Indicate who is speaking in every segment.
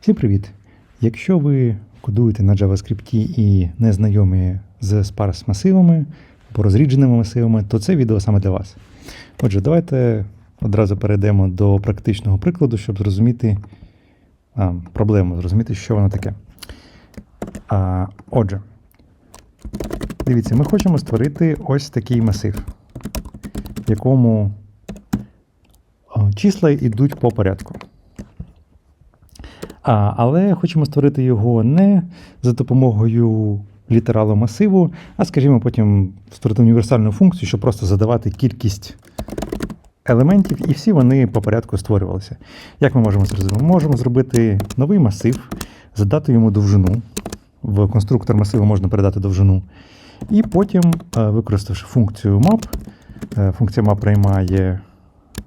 Speaker 1: Всім привіт! Якщо ви кодуєте на JavaScript і не знайомі з sparse масивами або розрідженими масивами, то це відео саме для вас. Отже, давайте одразу перейдемо до практичного прикладу, щоб зрозуміти а, проблему, зрозуміти, що воно таке. А, Отже, дивіться, ми хочемо створити ось такий масив, в якому числа йдуть по порядку. А, Але хочемо створити його не за допомогою літералу масиву, а, скажімо, потім створити універсальну функцію, щоб просто задавати кількість елементів, і всі вони по порядку створювалися. Як ми можемо зробити? Ми можемо зробити новий масив, задати йому довжину. В конструктор масиву можна передати довжину. І потім, е, використавши функцію map, е, функція map приймає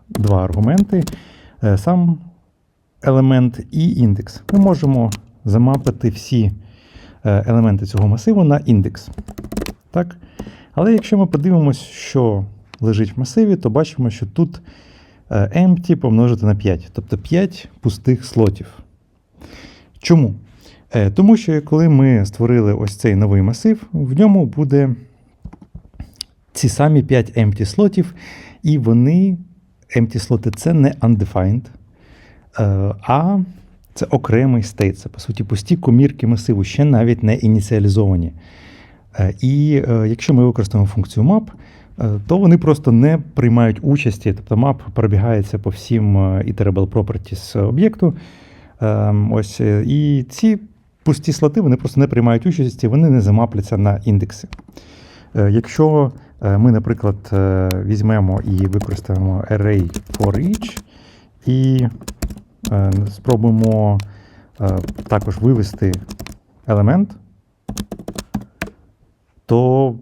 Speaker 1: два аргументи. Е, Сам елемент і індекс. Ми можемо замапити всі е, елементи цього масиву на індекс. Так? Але якщо ми подивимось, що лежить в масиві, то бачимо, що тут е, empty помножити на 5, тобто 5 пустих слотів. Чому? Е, Тому що коли ми створили ось цей новий масив, в ньому буде ці самі 5 empty слотів, і вони, empty слоти, це не undefined. Е, А це окремий стейт, це по суті пусті комірки масиву, ще навіть не ініціалізовані. Е, І е, якщо ми використаємо функцію map, то вони просто не приймають участі, тобто map пробігається по всім iterable properties об'єкту. Е, Ось, І ці пусті слоти вони просто не приймають участі, вони не замапляться на індекси. Якщо ми, наприклад, візьмемо і використаємо array for each, і спробуємо е, також вивести елемент, то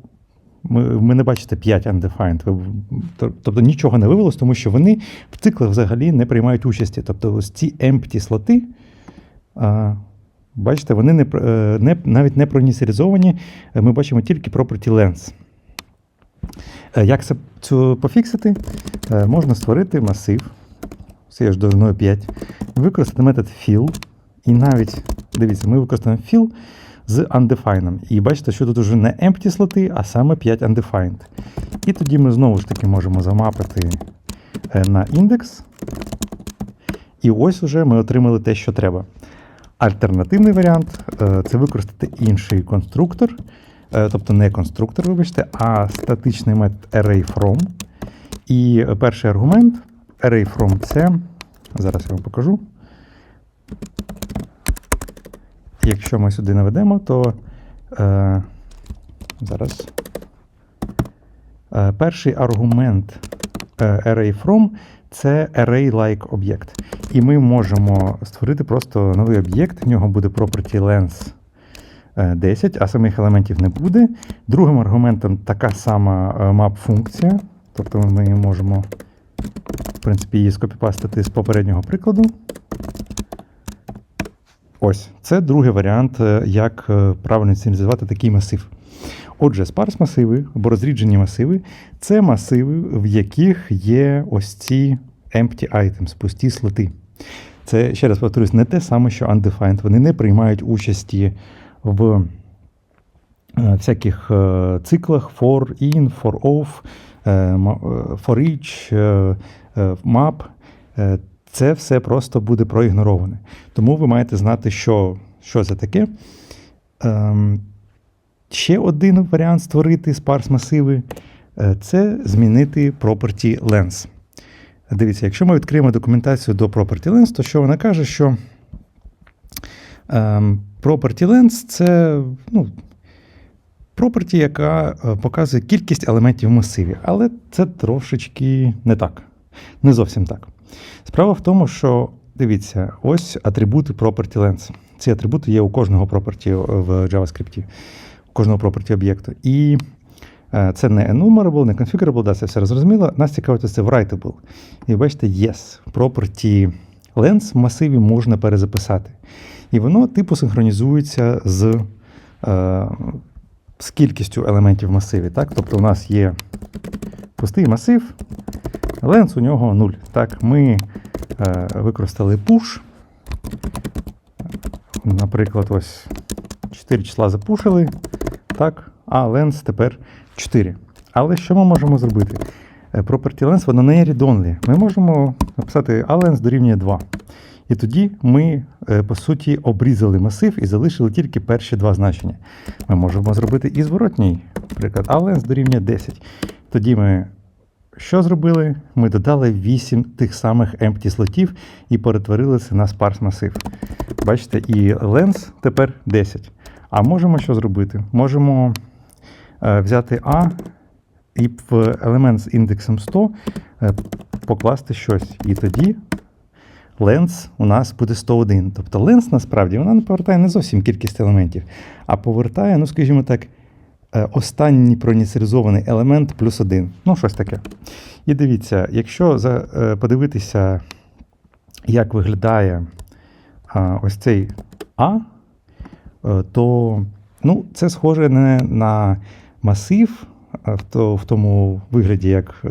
Speaker 1: ми, не бачите 5 undefined. Тобто нічого не вивелось, тому що вони в циклах взагалі не приймають участі. Тобто ось ці empty слоти, е, бачите, вони не, е, не, навіть не проініціалізовані, Е, ми бачимо тільки property. Е, Як це пофіксити? Е, Можна створити масив це ж довжиною 5, використати метод fill, і навіть, дивіться, ми використаємо fill з undefined. І бачите, що тут уже не empty слоти, а саме 5 undefined. І тоді ми знову ж таки можемо замапити е, на індекс. І ось уже ми отримали те, що треба. Альтернативний варіант е, це використати інший конструктор, е, тобто не конструктор, вибачте, а статичний метод array_from. І перший аргумент array from це. Зараз я вам покажу. Якщо ми сюди наведемо, то е, зараз е, перший аргумент е, array from це array-like об'єкт. І ми можемо створити просто новий об'єкт, в нього буде property length е, 10, а самих елементів не буде. Другим аргументом така сама е, map-функція, тобто ми можемо в принципі, її скопіпастити з попереднього прикладу. Ось, це другий варіант, е, як е, правильно ініціалізувати такий масив. Отже, sparse масиви або розріджені масиви це масиви, в яких є ось ці empty items, пусті слоти. Це, ще раз повторюсь, не те саме, що undefined. Вони не приймають участі в е, всяких циклах for in, for off, е, е, for each, е, map. Це все просто буде проігнороване. Тому ви маєте знати, що, що це таке. Ем, ще один варіант створити sparse масиви це змінити property length. Дивіться, якщо ми відкриємо документацію до property length, то що вона каже, що ем, property length це ну, property, яка е, показує кількість елементів в масиві. Але це трошечки не так. Не зовсім так. Справа в тому, що дивіться, ось атрибути property length. Ці атрибути є у кожного property в JavaScript, у кожного property об'єкту. І е, це не enumerable, не configurable, да, це все зрозуміло. Нас цікавить це writable. І бачите, yes, property length в масиві можна перезаписати. І воно типу синхронізується з, е, з кількістю елементів в масиві. Так? Тобто у нас є пустий масив, Ленс у нього 0. Так, ми е, використали push, Наприклад, ось 4 числа запушили, так, а lens тепер 4. Але що ми можемо зробити? Е, Property lens, воно не read-only. Ми можемо написати a lens дорівнює 2. І тоді ми, е, по суті, обрізали масив і залишили тільки перші два значення. Ми можемо зробити і зворотній приклад. a lens дорівнює 10. Тоді ми що зробили? Ми додали 8 тих самих empty слотів і перетворили це на sparse масив. Бачите, і lens тепер 10. А можемо що зробити? Можемо е, взяти A і в елемент з індексом 100 е, покласти щось. І тоді ленс у нас буде 101. Тобто ленс насправді вона не повертає не зовсім кількість елементів, а повертає, ну скажімо так, е, останній проініціалізований елемент плюс один. Ну, щось таке. І дивіться, якщо е, подивитися, як виглядає ось цей А, е, то ну, це схоже не на масив в, то, в тому вигляді, як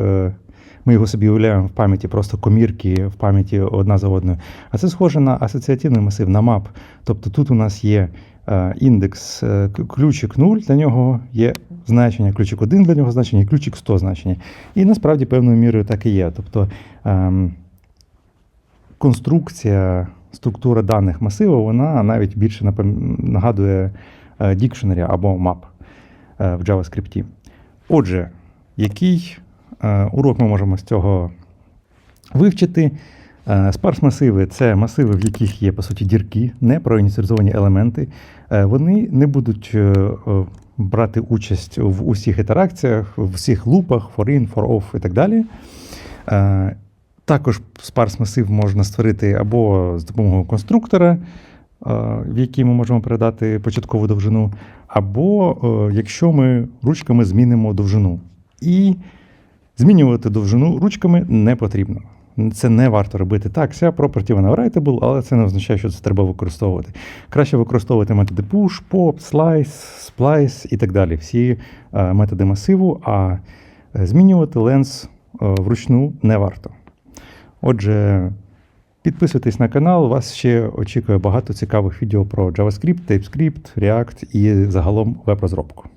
Speaker 1: ми його собі уявляємо в пам'яті, просто комірки в пам'яті одна за одною. А це схоже на асоціативний масив, на мап. Тобто тут у нас є е, індекс, е, ключик 0, для нього є значення, ключик 1 для нього значення, і ключик 100 значення. І насправді певною мірою так і є. Тобто ем, конструкція, структура даних масиву, вона навіть більше нагадує е, dictionary або е, в JavaScript. Отже, який урок ми можемо з цього вивчити? Е, Спарс масиви це масиви, в яких є по суті дірки, не проініціалізовані елементи. Е, Вони не будуть е, е, брати участь в усіх ітераціях, в всіх лупах, for in, for off і так далі. Е, Також спарс масив можна створити або з допомогою конструктора, е, в який ми можемо передати початкову довжину, або е, якщо ми ручками змінимо довжину. І змінювати довжину ручками не потрібно. Це не варто робити так. Ця property вона writable, але це не означає, що це треба використовувати. Краще використовувати методи push, pop, slice, splice і так далі. Всі е, методи масиву, а е, змінювати ленс вручну не варто. Отже, підписуйтесь на канал, вас ще очікує багато цікавих відео про JavaScript, TypeScript, React і загалом веб-розробку.